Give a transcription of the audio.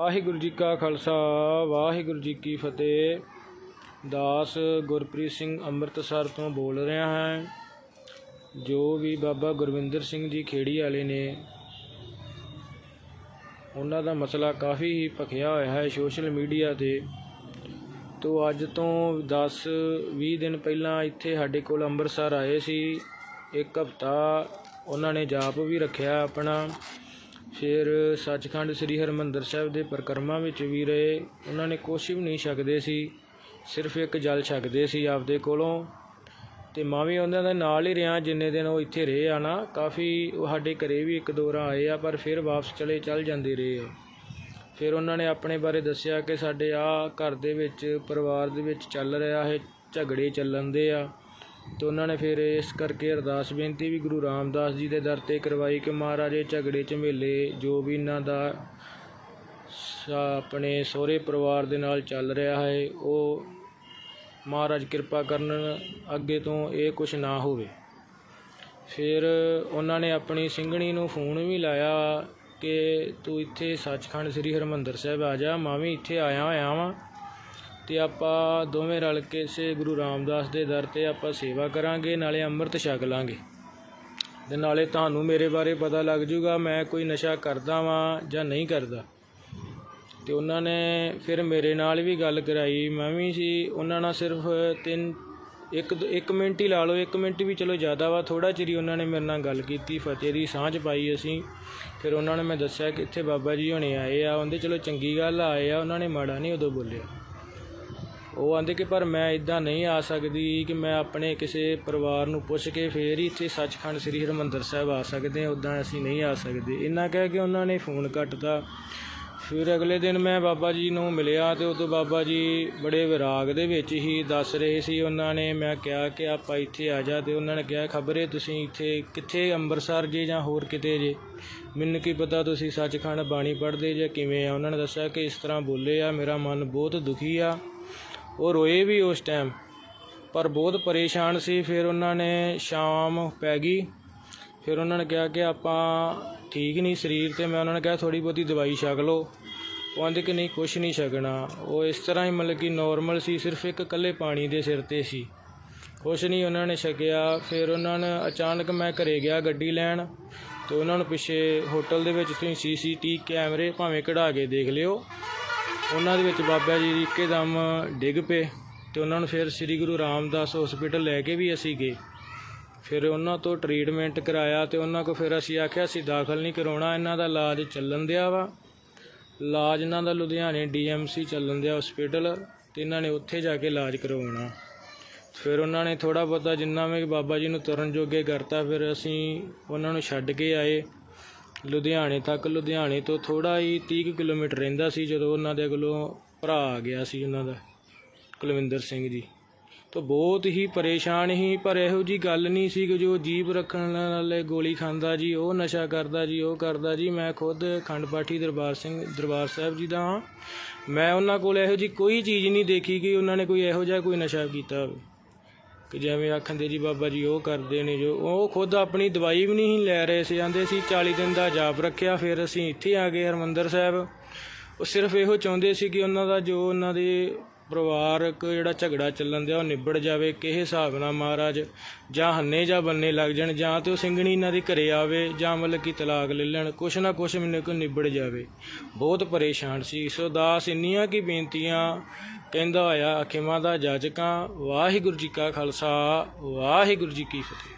ਵਾਹਿਗੁਰੂ ਜੀ ਕਾ ਖਾਲਸਾ, ਵਾਹਿਗੁਰੂ ਜੀ ਕੀ ਫਤਿਹ। ਦਾਸ ਗੁਰਪ੍ਰੀਤ ਸਿੰਘ ਅੰਮ੍ਰਿਤਸਰ ਤੋਂ ਬੋਲ ਰਿਹਾ ਹਾਂ। ਜੋ ਵੀ ਬਾਬਾ ਗੁਰਵਿੰਦਰ ਸਿੰਘ ਜੀ ਖੇੜੀ ਵਾਲੇ ਨੇ, ਉਹਨਾਂ ਦਾ ਮਸਲਾ ਕਾਫੀ ਹੀ ਭਖਿਆ ਹੋਇਆ ਹੈ ਸੋਸ਼ਲ ਮੀਡੀਆ ਤੇ। ਤੋਂ ਅੱਜ ਤੋਂ 10 20 ਦਿਨ ਪਹਿਲਾਂ ਇੱਥੇ ਸਾਡੇ ਕੋਲ ਅੰਮ੍ਰਿਤਸਰ ਆਏ ਸੀ। ਇੱਕ ਹਫਤਾ ਉਹਨਾਂ ਨੇ ਜਾਪ ਵੀ ਰੱਖਿਆ ਆਪਣਾ। ਫਿਰ ਸੱਚਖੰਡ ਸ੍ਰੀ ਹਰਿਮੰਦਰ ਸਾਹਿਬ ਦੇ ਪਰਿਕਰਮਾ ਵਿੱਚ ਵੀ ਰਹੇ। ਉਹਨਾਂ ਨੇ ਕੁਛ ਵੀ ਨਹੀਂ ਛਕਦੇ ਸੀ, ਸਿਰਫ ਇੱਕ ਜਲ ਛਕਦੇ ਸੀ ਆਪਦੇ ਕੋਲੋਂ। ਤੇ ਮੈਂ ਵੀ ਉਹਨਾਂ ਦੇ ਨਾਲ ਹੀ ਰਿਹਾ ਜਿੰਨੇ ਦਿਨ ਉਹ ਇੱਥੇ ਰਹੇ ਆ ਨਾ। ਕਾਫੀ ਉਹ ਸਾਡੇ ਘਰੇ ਵੀ ਇੱਕ ਦੋ ਵਾਰ ਆਏ ਆ, ਪਰ ਫਿਰ ਵਾਪਸ ਚਲੇ ਚੱਲ ਜਾਂਦੇ ਰਹੇ ਆ। ਫਿਰ ਉਹਨਾਂ ਨੇ ਆਪਣੇ ਬਾਰੇ ਦੱਸਿਆ ਕਿ ਸਾਡੇ ਆ ਘਰ ਦੇ ਵਿੱਚ, ਪਰਿਵਾਰ ਦੇ ਵਿੱਚ ਚੱਲ ਰਿਹਾ ਹੈ, ਝਗੜੇ ਚੱਲਣ ਦੇ ਆ। ਤੇ ਉਹਨਾਂ ਨੇ ਫਿਰ ਇਸ ਕਰਕੇ ਅਰਦਾਸ ਬੇਨਤੀ ਵੀ ਗੁਰੂ ਰਾਮਦਾਸ ਜੀ ਦੇ ਦਰ ਤੇ ਕਰਵਾਈ ਕਿ ਮਹਾਰਾਜ ਝਗੜੇ ਝਮੇਲੇ ਜੋ ਵੀ ਇਹਨਾਂ ਦਾ ਆਪਣੇ ਸਹੁਰੇ ਪਰਿਵਾਰ ਦੇ ਨਾਲ ਚੱਲ ਰਿਹਾ ਹੈ, ਉਹ ਮਹਾਰਾਜ ਕਿਰਪਾ ਕਰਨ ਅੱਗੇ ਤੋਂ ਇਹ ਕੁਝ ਨਾ ਹੋਵੇ। ਫਿਰ ਉਹਨਾਂ ਨੇ ਆਪਣੀ ਸਿੰਘਣੀ ਨੂੰ ਫੋਨ ਵੀ ਲਾਇਆ ਕਿ ਤੂੰ ਇੱਥੇ ਸੱਚਖੰਡ ਸ੍ਰੀ ਹਰਿਮੰਦਰ ਸਾਹਿਬ ਆ ਜਾ, ਮੈਂ ਵੀ ਇੱਥੇ ਆਇਆ ਹੋਇਆ ਵਾਂ। ਤੇ ਆਪਾਂ ਦੋਵੇਂ ਰਲ ਕੇ ਸੇ ਗੁਰੂ ਰਾਮਦਾਸ ਦੇ ਦਰ ਤੇ ਆਪਾਂ ਸੇਵਾ ਕਰਾਂਗੇ, ਨਾਲੇ ਅੰਮ੍ਰਿਤ ਛਕ ਲਾਂਗੇ। ਤੇ ਨਾਲੇ ਤੁਹਾਨੂੰ ਮੇਰੇ ਬਾਰੇ ਪਤਾ ਲੱਗ ਜੂਗਾ, ਮੈਂ ਕੋਈ ਨਸ਼ਾ ਕਰਦਾ ਵਾਂ ਜਾਂ ਨਹੀਂ ਕਰਦਾ। ਤੇ ਉਹਨਾਂ ਨੇ ਫਿਰ ਮੇਰੇ ਨਾਲ ਵੀ ਗੱਲ ਕਰਾਈ, ਮੈਂ ਵੀ ਸੀ, ਉਹਨਾਂ ਨਾਲ ਸਿਰਫ ਤਿੰਨ, ਇੱਕ ਇੱਕ ਮਿੰਟ ਹੀ ਲਾ ਲਓ, ਇੱਕ ਮਿੰਟ ਵੀ ਚਲੋ ਜ਼ਿਆਦਾ ਵਾ ਥੋੜਾ ਚਿਰ ਹੀ ਉਹਨਾਂ ਨੇ ਮੇਰੇ ਨਾਲ ਗੱਲ ਕੀਤੀ, ਫਤਿਹ ਦੀ ਸਾਂਝ ਪਾਈ ਅਸੀਂ। ਫਿਰ ਉਹਨਾਂ ਨੇ ਮੈਂ ਦੱਸਿਆ ਕਿ ਇੱਥੇ ਬਾਬਾ ਜੀ ਹੁਣੇ ਆਏ ਆ, ਉਹਦੇ ਚਲੋ ਚੰਗੀ ਗੱਲ ਆਏ ਆ, ਉਹਨਾਂ ਨੇ ਮਾੜਾ ਨਹੀਂ ਉਦੋਂ ਬੋਲਿਆ। ਉਹ ਆਂਦੇ ਕਿ ਪਰ ਮੈਂ ਇਦਾਂ ਨਹੀਂ ਆ ਸਕਦੀ ਕਿ ਮੈਂ ਆਪਣੇ ਕਿਸੇ ਪਰਿਵਾਰ ਨੂੰ ਪੁੱਛ ਕੇ ਫੇਰ ਹੀ ਇੱਥੇ ਸੱਚਖੰਡ ਸ੍ਰੀ ਹਰਿਮੰਦਰ ਸਾਹਿਬ ਆ ਸਕਦੇ ਹਾਂ ਉਦਾਂ ਅਸੀਂ ਨਹੀਂ ਆ ਸਕਦੇ। ਇੰਨਾ ਕਹਿ ਕੇ ਉਹਨਾਂ ਨੇ ਫੋਨ ਕੱਟਤਾ। ਫਿਰ ਅਗਲੇ ਦਿਨ ਮੈਂ ਬਾਬਾ ਜੀ ਨੂੰ ਮਿਲਿਆ ਤੇ ਉਦੋਂ ਬਾਬਾ ਜੀ ਬੜੇ ਵਿਰਾਗ ਦੇ ਵਿੱਚ ਹੀ ਦੱਸ ਰਹੇ ਸੀ ਉਹਨਾਂ ਨੇ। ਮੈਂ ਕਿਹਾ ਕਿ ਆਪਾਂ ਇੱਥੇ ਆ ਜਾ ਤੇ ਉਹਨਾਂ ਨੇ ਕਿਹਾ, ਖਬਰੇ ਤੁਸੀਂ ਇੱਥੇ ਕਿੱਥੇ ਅੰਮ੍ਰਿਤਸਰ ਜੇ ਜਾਂ ਹੋਰ ਕਿਤੇ ਜੇ? ਮੈਨੂੰ ਕੀ ਪਤਾ ਤੁਸੀਂ ਸੱਚਖੰਡ ਬਾਣੀ ਪੜ੍ਹਦੇ ਜਾਂ, ਕਿਵੇਂ ਆ? ਉਹਨਾਂ ਨੇ ਦੱਸਿਆ ਕਿ ਇਸ ਤਰ੍ਹਾਂ ਬੋਲੇ ਆ, ਮੇਰਾ ਮਨ ਬਹੁਤ ਦੁਖੀ ਆ। ਉਹ ਰੋਏ ਵੀ ਉਸ ਟਾਈਮ ਪਰ ਬਹੁਤ ਪਰੇਸ਼ਾਨ ਸੀ। ਫਿਰ ਉਹਨਾਂ ਨੇ ਸ਼ਾਮ ਪੈ ਗਈ। ਫਿਰ ਉਹਨਾਂ ਨੇ ਕਿਹਾ ਕਿ ਆਪਾਂ ਠੀਕ ਨਹੀਂ ਸਰੀਰ ਤੇ। ਮੈਂ ਉਹਨਾਂ ਨੇ ਕਿਹਾ ਥੋੜੀ ਬਹੁਤੀ ਦਵਾਈ ਛਕ ਲਓ। ਉਹ ਆਂਦੇ ਕਿ ਨਹੀਂ, ਕੁਛ ਨਹੀਂ ਛਕਣਾ। ਉਹ ਇਸ ਤਰ੍ਹਾਂ ਹੀ ਮਤਲਬ ਕਿ ਨਾਰਮਲ ਸੀ। ਸਿਰਫ ਇੱਕ ਇਕੱਲੇ ਪਾਣੀ ਦੇ ਸਿਰ ਤੇ ਸੀ। ਕੁਛ ਨਹੀਂ ਉਹਨਾਂ ਨੇ ਛਕਿਆ। ਫਿਰ ਉਹਨਾਂ ਨੇ ਅਚਾਨਕ ਮੈਂ ਘਰੇ ਗਿਆ ਗੱਡੀ ਲੈਣ। ਤੇ ਉਹਨਾਂ ਨੂੰ ਪਿੱਛੇ ਹੋਟਲ ਦੇ ਵਿੱਚ ਤੁਸੀਂ ਸੀਸੀਟੀ ਕੈਮਰੇ ਭਾਵੇਂ ਕਢਾ ਕੇ ਦੇਖ ਲਿਓ। ਉਹਨਾਂ ਦੇ ਵਿੱਚ ਬਾਬਾ ਜੀ ਇੱਕਦਮ ਡਿੱਗ ਪਏ ਤੇ ਉਹਨਾਂ ਨੂੰ ਫਿਰ ਸ੍ਰੀ ਗੁਰੂ ਰਾਮਦਾਸ ਹਸਪੀਟਲ ਲੈ ਕੇ ਵੀ ਅਸੀਂ ਗਏ। ਫਿਰ ਉਹਨਾਂ ਤੋਂ ਟ੍ਰੀਟਮੈਂਟ ਕਰਾਇਆ ਤੇ ਉਹਨਾਂ ਕੋ ਫਿਰ ਅਸੀਂ ਆਖਿਆ, ਅਸੀਂ ਦਾਖਲ ਨਹੀਂ ਕਰਾਉਣਾ, ਇਹਨਾਂ ਦਾ ਇਲਾਜ ਚੱਲਣ ਦਿਆ ਵਾ। ਇਲਾਜ ਇਹਨਾਂ ਦਾ ਲੁਧਿਆਣੇ ਡੀਐਮਸੀ ਚੱਲਣ ਦਿਆ ਹਸਪੀਟਲ ਤੇ ਇਹਨਾਂ ਨੇ ਉੱਥੇ ਜਾ ਕੇ ਇਲਾਜ ਕਰਵਾਉਣਾ। ਫਿਰ ਉਹਨਾਂ ਨੇ ਥੋੜਾ ਬਹੁਤਾ ਜਿੰਨਾ ਵੀ ਬਾਬਾ ਜੀ ਨੂੰ ਤੁਰਨ ਜੋਗੇ ਕਰਤਾ, ਫਿਰ ਅਸੀਂ ਉਹਨਾਂ ਨੂੰ ਛੱਡ ਕੇ ਆਏ। ਲੁਧਿਆਣੇ ਤੱਕ। ਲੁਧਿਆਣੇ ਤੋਂ ਥੋੜਾ ਹੀ 30 ਕੁ ਕਿਲੋਮੀਟਰ ਰਹਿੰਦਾ ਸੀ ਜਦੋਂ ਉਹਨਾਂ ਦੇ ਕੋਲੋਂ ਭਰਾ ਆ ਗਿਆ ਸੀ ਉਹਨਾਂ ਦਾ, ਕੁਲਵਿੰਦਰ ਸਿੰਘ ਜੀ। ਤਾਂ ਬਹੁਤ ਹੀ ਪਰੇਸ਼ਾਨ ਹੀ ਪਰ ਇਹੋ ਜੀ ਗੱਲ ਨਹੀਂ ਸੀ ਕਿ ਜੋ ਜੀਭ ਰੱਖਣ ਵਾਲੇ ਗੋਲੀ ਖਾਂਦਾ ਜੀ, ਉਹ ਨਸ਼ਾ ਕਰਦਾ ਜੀ, ਉਹ ਕਰਦਾ ਜੀ। ਮੈਂ ਖੁਦ ਖੰਡ ਪਾਠੀ ਦਰਬਾਰ ਸਿੰਘ, ਦਰਬਾਰ ਸਾਹਿਬ ਜੀ ਦਾ ਹਾਂ। ਮੈਂ ਉਹਨਾਂ ਕੋਲ ਇਹੋ ਜੀ ਕੋਈ ਚੀਜ਼ ਨਹੀਂ ਦੇਖੀ ਕਿ ਉਹਨਾਂ ਨੇ ਕੋਈ ਇਹੋ ਜਿਹਾ ਕੋਈ ਨਸ਼ਾ ਕੀਤਾ ਹੋਵੇ। ਕਿ ਜਿਵੇਂ ਆਖੰਦੇ ਜੀ ਬਾਬਾ ਜੀ ਉਹ ਕਰਦੇ ਨੇ ਜੋ, ਉਹ ਖੁਦ ਆਪਣੀ ਦਵਾਈ ਵੀ ਨਹੀਂ ਲੈ ਰਹੇ ਸੀ, ਆਂਦੇ ਸੀ 40 ਦਿਨ ਦਾ ਜਾਪ ਰੱਖਿਆ, ਫਿਰ ਅਸੀਂ ਇੱਥੇ ਆ ਗਏ ਹਰਮੰਦਰ ਸਾਹਿਬ। ਉਹ ਸਿਰਫ ਇਹੋ ਚਾਹੁੰਦੇ ਸੀ ਕਿ ਉਹਨਾਂ ਦਾ ਜੋ ਉਹਨਾਂ ਦੇ ਪਰਿਵਾਰਕ ਜਿਹੜਾ ਝਗੜਾ ਚੱਲਣ ਦਿਆ, ਉਹ ਨਿਬੜ ਜਾਵੇ ਕਿਸ ਹਿਸਾਬ ਨਾਲ ਮਹਾਰਾਜ? ਜਾਂ ਹੰਨੇ ਜਾਂ ਬੰਨੇ ਲੱਗ ਜਾਣ, ਜਾਂ ਤੇ ਉਹ ਸਿੰਘਣੀ ਇਹਨਾਂ ਦੇ ਘਰੇ ਆਵੇ, ਜਾਂ ਮਤਲਬ ਕਿ ਤਲਾਕ ਲੈ ਲੈਣ, ਕੁਛ ਨਾ ਕੁਛ ਮੈਨੂੰ ਕੋ ਨਿਬੜ ਜਾਵੇ। ਬਹੁਤ ਪਰੇਸ਼ਾਨ ਸੀ। ਸੋ ਦਾਸ ਇੰਨੀਆਂ ਕੀ ਬੇਨਤੀਆਂ ਕਹਿੰਦਾ ਹੋਇਆ ਅਖਿਮਾ ਦਾ ਜਾਜਕਾਂ, ਵਾਹਿਗੁਰੂ ਜੀ ਕਾ ਖਾਲਸਾ, ਵਾਹਿਗੁਰੂ ਜੀ ਕੀ ਫਤਿਹ।